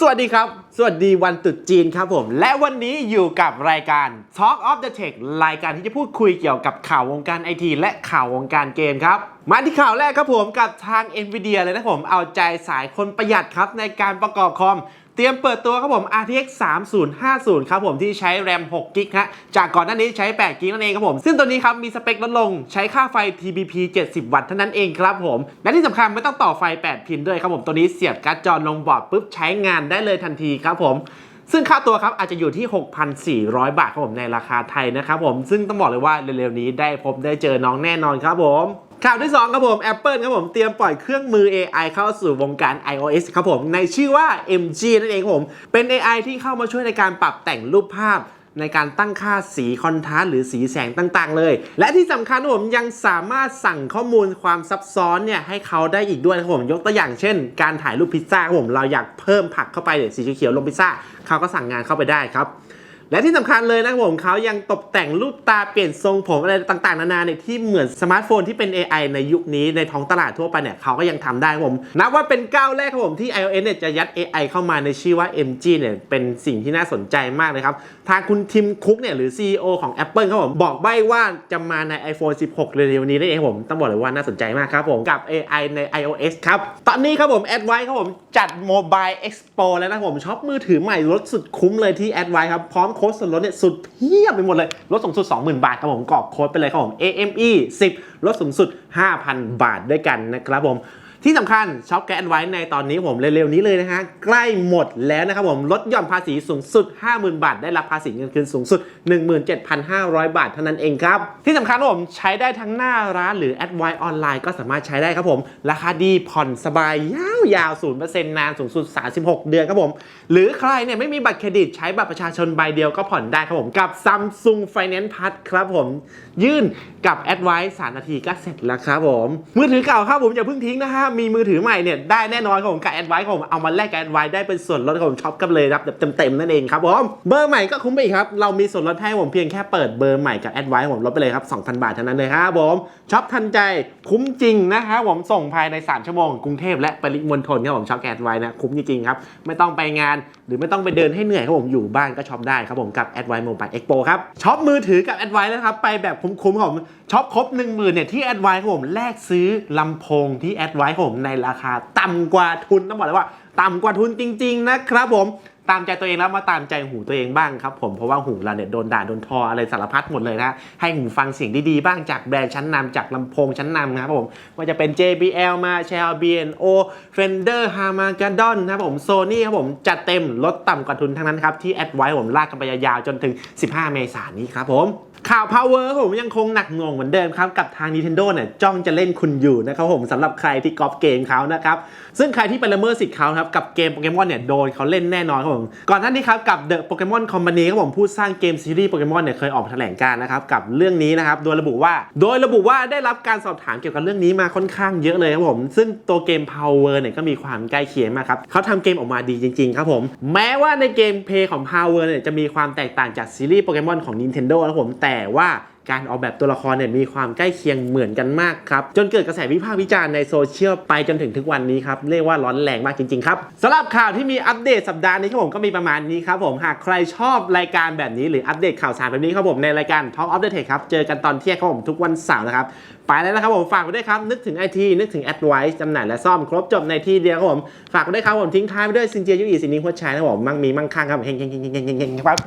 สวัสดีครับ สวัสดีวันตรุษจีนครับผม และวันนี้อยู่กับรายการ Talk of the Tech รายการที่จะพูดคุยเกี่ยวกับข่าววงการไอทีและข่าววงการเกมครับ มาที่ข่าวแรกครับผมกับทาง NVIDIA เลยนะครับผม เอาใจสายคนประหยัดครับในการประกอบคอม เตรียมเปิดตัวครับผม RTX 3050 ครับผมที่ใช้ RAM 6กิกฮะ จากก่อนหน้านี้ใช้8กิกนั่นเองครับผม ซึ่งตัวนี้ครับมีสเปคลดลงใช้ค่าไฟ TBP 70 วัตต์เท่านั้นเองครับผม และที่สำคัญไม่ต้องต่อไฟ 8 พินด้วยครับผม ตัวนี้เสียบการ์ดจอลงบอร์ดปุ๊บใช้งานได้เลยทันทีครับผมซึ่งค่าตัวครับอาจจะอยู่ที่ 6,400 บาทครับผมในราคาไทยนะครับผม ซึ่งต้องบอกเลยว่าเร็วๆนี้ได้พบได้เจอน้องแน่นอนครับผม ข่าวที่ 2 ครับผม Apple ครับผม เตรียมปล่อยเครื่องมือ AI เข้าสู่วงการ iOS ครับผม ในชื่อว่า MG นั่นเองผม เป็น AI ที่เข้ามาช่วยในการปรับแต่งรูปภาพในการตั้งค่าสีคอนทราสต์หรือสีแสงต่างๆ เลย และที่สำคัญผมยังสามารถสั่งข้อมูลความซับซ้อนเนี่ยให้เขาได้อีกด้วยนะครับผมยกตัวอย่างเช่น การถ่ายรูปพิซซ่าครับผมเราอยากเพิ่มผักเข้าไปเนี่ยสีเขียวลงพิซซ่าเขาก็สั่งงานเข้าไปได้ครับ และที่สำคัญเลยนะครับผมเขายังตกแต่งรูปตาเปลี่ยนทรงผมอะไรต่างๆ นานาเนี่ยที่เหมือนสมาร์ทโฟนที่เป็น AI ในยุคนี้ในท้องตลาดทั่วไปเนี่ยเขาก็ยังทำได้ครับผมนับว่าเป็นก้าวแรกครับผมที่ iOS เนี่ยจะยัด AI เข้ามาในชื่อว่า MG เนี่ยเป็นสิ่งที่น่าสนใจมากเลยครับ ทางคุณทิมคุกเนี่ยหรือ CEO ของ Apple ครับผมบอกใบ้ว่าจะมาใน iPhone 16 เร็วๆนี้ได้เองครับผมต้องบอกเลยว่าน่าสนใจมากครับผมกับ AI ใน iOS ครับตอนนี้ครับผม a d v i ครับผมจัด Mobile Expo แล้วนะผมช็อปมือถือใหม่ลดสุดคุ้มเลยที่ a d v i ครับพร้อมโค้ดส่วนลดเนี่ยสุดเพียบไปหมดเลยลดสูงสุด 20,000 บาทครับผมกรอกโค้ดไปเลยครับผม AME 10ลดสูงสุด 5,000 บาทด้วยกันนะครับผม ที่สำคัญช็อปแกนไว้ในตอนนี้ผมเร็วๆนี้เลยนะฮะ ใกล้หมดแล้วนะครับผมลดหย่อนภาษีสูงสุด 50,000 บาท ได้รับภาษีเงินคืนสูงสุด 17,500 บาทเท่านั้นเองครับ ที่สำคัญครับผมใช้ได้ทั้งหน้าร้านหรือแอดไวออนไลน์ก็สามารถใช้ได้ครับผม ราคาดีผ่อนสบายยาวๆ0%นานสูงสุด 36 เดือนครับผม หรือใครเนี่ยไม่มีบัตรเครดิตใช้บัตรประชาชนใบเดียวก็ผ่อนได้ครับผมกับ Samsung Finance Plus ครับผม ยื่นกับแอดไวซ์3นาทีก็เสร็จแล้วครับผมมือถือเก่าครับผมอย่าเพิ่งทิ้งนะฮะมีมือถือใหม่เนี่ยได้แน่นอนครับผมกับแอดไวซ์ผมเอามาแลกกับแอดไวซ์ได้เป็นส่วนลดครับผมช็อปกันเลยครับแบบเต็มๆนั่นเองครับผมเบอร์ใหม่ก็คุ้มไปอีกครับเรามีส่วนลดให้ผมเพียงแค่เปิดเบอร์ใหม่กับแอดไวซ์ผมลดไปเลยครับ2,000 บาทเท่านั้นเลยครับผมช็อปทันใจคุ้มจริงนะครับผมส่งภายใน 3 ชั่วโมงกรุงเทพและปริมณฑลครับผมช็อปแอดไวซ์นะคุ้มจริงๆครับไม่ต้องไปงาน หรือไม่ต้องไปเดินให้เหนื่อยครับผมอยู่บ้านก็ช็อปได้ครับผมกับ a d v i โมบายเอ็กโปครับช็อปมือถือกับ a d v i นะครับไปแบบคุ้มๆครับผมช็อปครบ 1 0,000เนี่ยที่ a d v i ครับผมแลกซื้อลำโพงที่ a d v i ครับผมในราคาต่ำกว่าทุนต้องบอกเลยว่าต่ำกว่าทุนจริง ๆ นะครับผมตามใจตัวเองแล้วมาตามใจหูตัวเองบ้างครับผมเพราะว่าหูเราเนี่ยโดนด่าโดนทออะไรสารพัดหมดเลยนะให้หูฟังเสียงดีๆบ้างจากแบรนด์ชั้นนำจากลำโพงชั้นนำนะครับผมว่าจะเป็น JBL มา Shell B&O Fender Harman-Kardon นะครับผม Sony ครับผมจัดเต็มลดต่ำกว่าทุนทั้งนั้นครับที่แอดไว้ผมลากกันไปยาวๆจนถึง 15 เมษายนนี้ครับผม ข่าว Power ครับผมยังคงหนักหน่วงเหมือนเดิมครับ กับทาง Nintendo เนี่ยจ้องจะเล่นคุณอยู่นะครับผมสำหรับใครที่ก๊อปเกมเขานะครับ ซึ่งใครที่ไปละเมิดสิทธิ์เขาครับ กับเกมโปเกมอนเนี่ยโดนเขาเล่นแน่นอนครับผม ก่อนหน้านี้ครับ กับ The Pokemon Company ครับผมผู้สร้างเกมซีรีส์โปเกมอนเนี่ยเคยออกแถลงการนะครับ กับเรื่องนี้นะครับ โดยระบุว่า โดยระบุว่าได้รับการสอบถามเกี่ยวกับเรื่องนี้มาค่อนข้างเยอะเลยครับผม ซึ่งตัวเกม Power เนี่ยก็มีความใกล้เคียงมากครับเขาทำเกมออกมาดีจริง ๆ ครับผม แม้ว่าในเกมเพย์ของ Power เนี่ยจะมีความแตกต่างจากซีรีส์โปเกมอนของ Nintendo ครับผมแต่แต่ว่าการออกแบบตัวละครเนี่ยมีความใกล้เคียงเหมือนกันมากครับ จนเกิดกระแสวิพากษ์วิจารณ์ในโซเชียลไปจนถึงทุกวันนี้ครับ เรียกว่าร้อนแรงมากจริง ๆ ครับสำหรับข่าวที่มีอัปเดตสัปดาห์นี้ครับผมก็มีประมาณนี้ครับผมหากใครชอบรายการแบบนี้หรืออัปเดตข่าวสารแบบนี้ครับผมในรายการ Talk of the Tech ครับเจอกันตอนเที่ยงครับผมทุกวันเสาร์นะครับไปแล้วนะครับผมฝากไว้ด้วยครับนึกถึงไอทีนึกถึง Advice จำหน่ายและซ่อมครบจบในที่เดียวครับผมฝากไว้ด้วยครับผมทิ้งท้ายไปด้วยซินเจียยุอีสินนิหัวชัยนะครับผมมั่งมีมั่งคั่งครับเฮงเฮงเฮงเฮงเฮงเฮงครับ